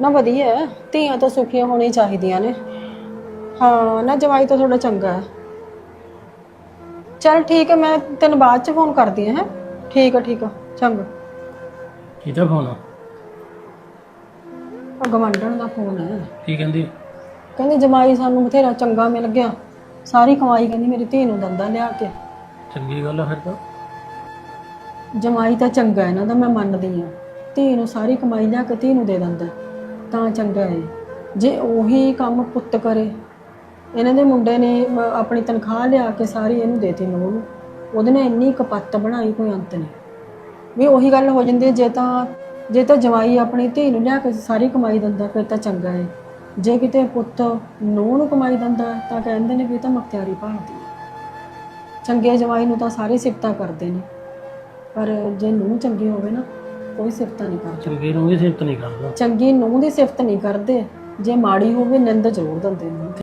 ਨਾ ਵਧੀਆ ਹੈ। ਧੀਆਂ ਤਾਂ ਸੁਖੀਆਂ ਹੋਣੀਆਂ ਚਾਹੀਦੀਆਂ ਨੇ। ਹਾਂ ਨਾ ਜਵਾਈ ਤਾਂ ਥੋੜਾ ਚੰਗਾ ਹੈ। ਚਲ ਠੀਕ ਹੈ ਮੈਂ ਤੈਨੂੰ ਬਾਅਦ ਚ ਫੋਨ ਕਰਦੀ ਹਾਂ ਹੈਂ? ਠੀਕ ਹੈ ਠੀਕ ਹੈ ਚੰਗਾ। ਕਿਹਦਾ ਫੋਨ ਆ? ਉਹ ਗਵੰਡਣ ਦਾ ਫੋਨ ਹੈ। ਕੀ ਕਹਿੰਦੀ? ਕਹਿੰਦੀ ਜਮਾਈ ਸਾਨੂੰ ਬਥੇਰਾ ਚੰਗਾ ਮਿਲ ਗਿਆ। ਸਾਰੀ ਕਮਾਈ ਕਹਿੰਦੀ ਮੇਰੀ ਧੀ ਨੂੰ ਦੰਦਾ ਲਿਆ ਕੇ। ਚੰਗੀ ਗੱਲ ਆ ਫਿਰ ਤਾਂ। ਜਮਾਈ ਤਾਂ ਚੰਗਾ ਇਹਨਾਂ ਦਾ ਮੈਂ ਮੰਨਦੀ ਆ ਧੀ ਨੂੰ ਸਾਰੀ ਕਮਾਈ ਲਿਆ ਕੇ ਧੀ ਨੂੰ ਦੇ ਦਿੰਦਾ ਤਾਂ ਚੰਗਾ ਹੈ ਜੇ ਉਹੀ ਕੰਮ ਪੁੱਤ ਕਰੇ। ਇਹਨਾਂ ਦੇ ਮੁੰਡੇ ਨੇ ਮ- ਆਪਣੀ ਤਨਖਾਹ ਲਿਆ ਕੇ ਸਾਰੀ ਇਹਨੂੰ ਦੇਤੀ ਨੂੰਹ ਨੂੰ। ਉਹਦੇ ਨੇ ਇੰਨੀ ਕਪੱਤ ਬਣਾਈ ਕੋਈ ਅੰਤ ਨਹੀਂ। ਵੀ ਉਹੀ ਗੱਲ ਹੋ ਜਾਂਦੀ ਹੈ, ਜੇ ਤਾਂ ਜੇ ਤਾਂ ਜਵਾਈ ਆਪਣੀ ਧੀ ਨੂੰ ਲਿਆ ਕੇ ਸਾਰੀ ਕਮਾਈ ਦਿੰਦਾ ਫਿਰ ਤਾਂ ਚੰਗਾ ਹੈ ਜੇ ਕਿਤੇ ਪੁੱਤ ਨੂੰਹ ਨੂੰ ਕਮਾਈ ਦਿੰਦਾ ਤਾਂ ਕਹਿੰਦੇ ਨੇ ਵੀ ਇਹ ਤਾਂ ਮਖਤਿਆਰੀ ਭਾਲਦੀ ਹੈ ਚੰਗੇ ਜਵਾਈ ਨੂੰ ਤਾਂ ਸਾਰੇ ਸਿਫਤਾਂ ਕਰਦੇ ਨੇ। ਪਰ ਜੇ ਨੂੰਹ ਚੰਗੀ ਹੋਵੇ ਨਾ ਕੋਈ ਸਿਫਤਾਂ ਨਹੀਂ ਕਰਦਾ। ਚੰਗੇ ਨੂੰ ਵੀ ਸਿਫਤ ਨਹੀਂ ਕਰਦਾ। ਚੰਗੀ ਨੂੰਹ ਦੀ ਸਿਫਤ ਨਹੀਂ ਕਰਦੇ। ਜੇ ਮਾੜੀ ਹੋਵੇ ਨਿੰਦ ਜ਼ਰੂਰ ਦਿੰਦੇ ਨੇ।